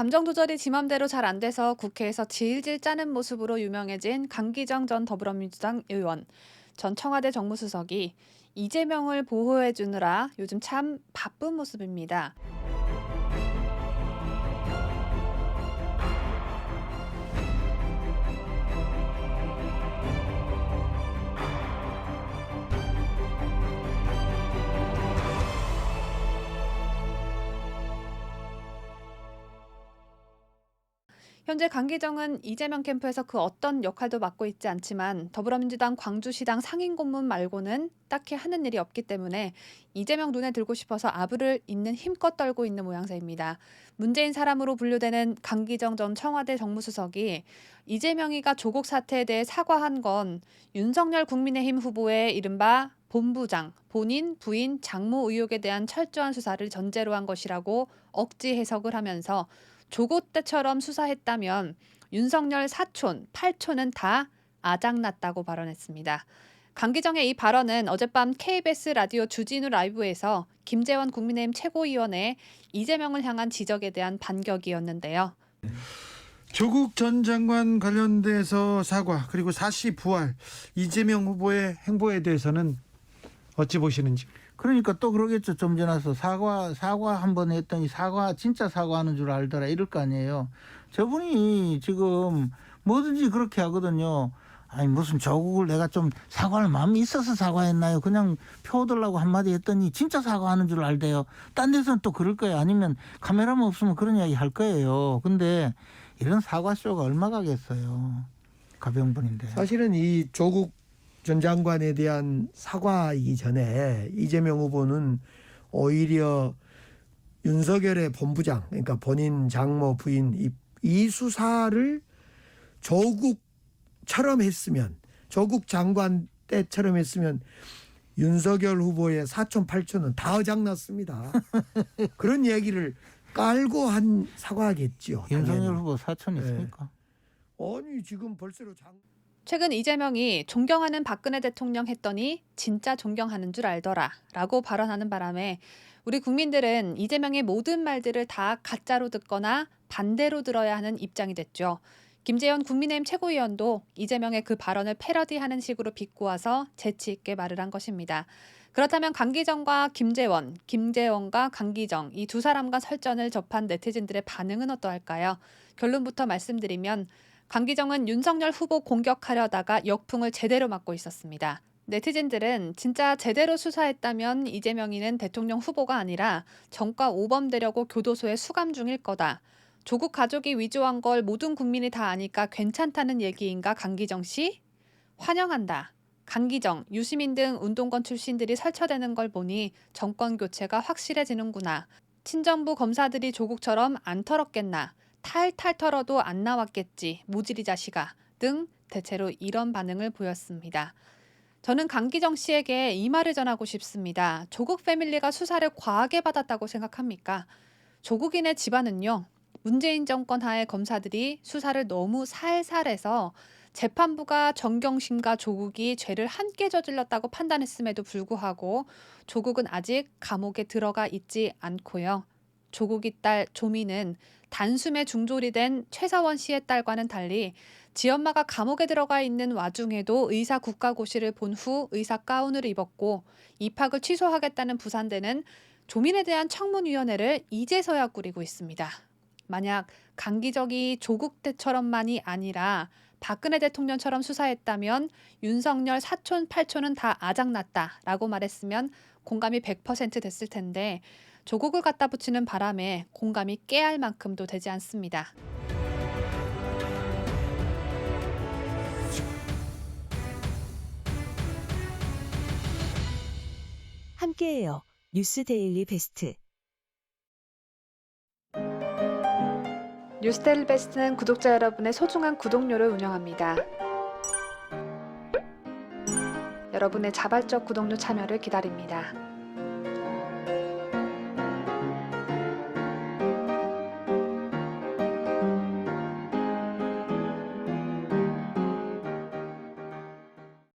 감정 조절이 지 맘대로 잘 안 돼서 국회에서 질질 짜는 모습으로 유명해진 강기정 전 더불어민주당 의원, 전 청와대 정무수석이 이재명을 보호해 주느라 요즘 참 바쁜 모습입니다. 현재 강기정은 이재명 캠프에서 그 어떤 역할도 맡고 있지 않지만 더불어민주당 광주시당 상임 고문 말고는 딱히 하는 일이 없기 때문에 이재명 눈에 들고 싶어서 아부를 있는 힘껏 떨고 있는 모양새입니다. 문재인 사람으로 분류되는 강기정 전 청와대 정무수석이 이재명이가 조국 사태에 대해 사과한 건 윤석열 국민의힘 후보의 이른바 본부장, 본인, 부인, 장모 의혹에 대한 철저한 수사를 전제로 한 것이라고 억지 해석을 하면서 조국 때처럼 수사했다면 윤석열 사촌, 팔촌은 다 아작났다고 발언했습니다. 강기정의 이 발언은 어젯밤 KBS 라디오 주진우 라이브에서 김재원 국민의힘 최고위원의 이재명을 향한 지적에 대한 반격이었는데요. 조국 전 장관 관련돼서 사과 그리고 사시 부활 이재명 후보의 행보에 대해서는 어찌 보시는지 그러니까 또 그러겠죠. 좀 지나서 사과 사과 한 번 했더니 사과 진짜 사과하는 줄 알더라 이럴 거 아니에요. 저분이 지금 뭐든지 그렇게 하거든요. 아니 무슨 조국을 내가 좀 사과할 마음이 있어서 사과했나요? 그냥 표 얻으려고 한마디 했더니 진짜 사과하는 줄 알대요. 딴 데서는 또 그럴 거예요. 아니면 카메라만 없으면 그런 이야기 할 거예요. 근데 이런 사과 쇼가 얼마 가겠어요. 가병분인데. 사실은 이 조국 전 장관에 대한 사과이기 전에 이재명 후보는 오히려 윤석열의 본부장, 그러니까 본인 장모 부인 이, 이 수사를 조국처럼 했으면 조국 장관 때처럼 했으면 윤석열 후보의 사촌 팔촌은 다 어장났습니다. 그런 얘기를 깔고 한 사과겠지요. 윤석열. 후보 사촌 네. 있습니까? 아니 지금 벌써로 장 최근 이재명이 존경하는 박근혜 대통령 했더니 진짜 존경하는 줄 알더라 라고 발언하는 바람에 우리 국민들은 이재명의 모든 말들을 다 가짜로 듣거나 반대로 들어야 하는 입장이 됐죠. 김재현 국민의힘 최고위원도 이재명의 그 발언을 패러디하는 식으로 비꼬아서 재치 있게 말을 한 것입니다. 그렇다면 강기정과 김재원, 김재원과 강기정 이 두 사람과 설전을 접한 네티즌들의 반응은 어떠할까요? 결론부터 말씀드리면 강기정은 윤석열 후보 공격하려다가 역풍을 제대로 맞고 있었습니다. 네티즌들은 진짜 제대로 수사했다면 이재명이는 대통령 후보가 아니라 정과 오범되려고 교도소에 수감 중일 거다. 조국 가족이 위조한 걸 모든 국민이 다 아니까 괜찮다는 얘기인가 강기정 씨? 환영한다. 강기정, 유시민 등 운동권 출신들이 설쳐대는 걸 보니 정권 교체가 확실해지는구나. 친정부 검사들이 조국처럼 안 털었겠나. 탈탈 털어도 안 나왔겠지. 모질이 자식아. 등 대체로 이런 반응을 보였습니다. 저는 강기정 씨에게 이 말을 전하고 싶습니다. 조국 패밀리가 수사를 과하게 받았다고 생각합니까? 조국인의 집안은요. 문재인 정권 하에 검사들이 수사를 너무 살살해서 재판부가 정경심과 조국이 죄를 함께 저질렀다고 판단했음에도 불구하고 조국은 아직 감옥에 들어가 있지 않고요. 조국이 딸 조미는 단숨에 중졸이 된 최서원 씨의 딸과는 달리 지 엄마가 감옥에 들어가 있는 와중에도 의사 국가고시를 본 후 의사 가운을 입었고 입학을 취소하겠다는 부산대는 조민에 대한 청문위원회를 이제서야 꾸리고 있습니다. 만약 강기적이 조국 때처럼만이 아니라 박근혜 대통령처럼 수사했다면 윤석열 사촌 팔촌은 다 아작났다라고 말했으면 공감이 100% 됐을 텐데 조국을 갖다 붙이는 바람에 공감이 깨알 만큼도 되지 않습니다. 함께해요. 뉴스 데일리 베스트. 뉴스데일 베스트는 구독자 여러분의 소중한 구독료를 운영합니다. 여러분의 자발적 구독료 참여를 기다립니다.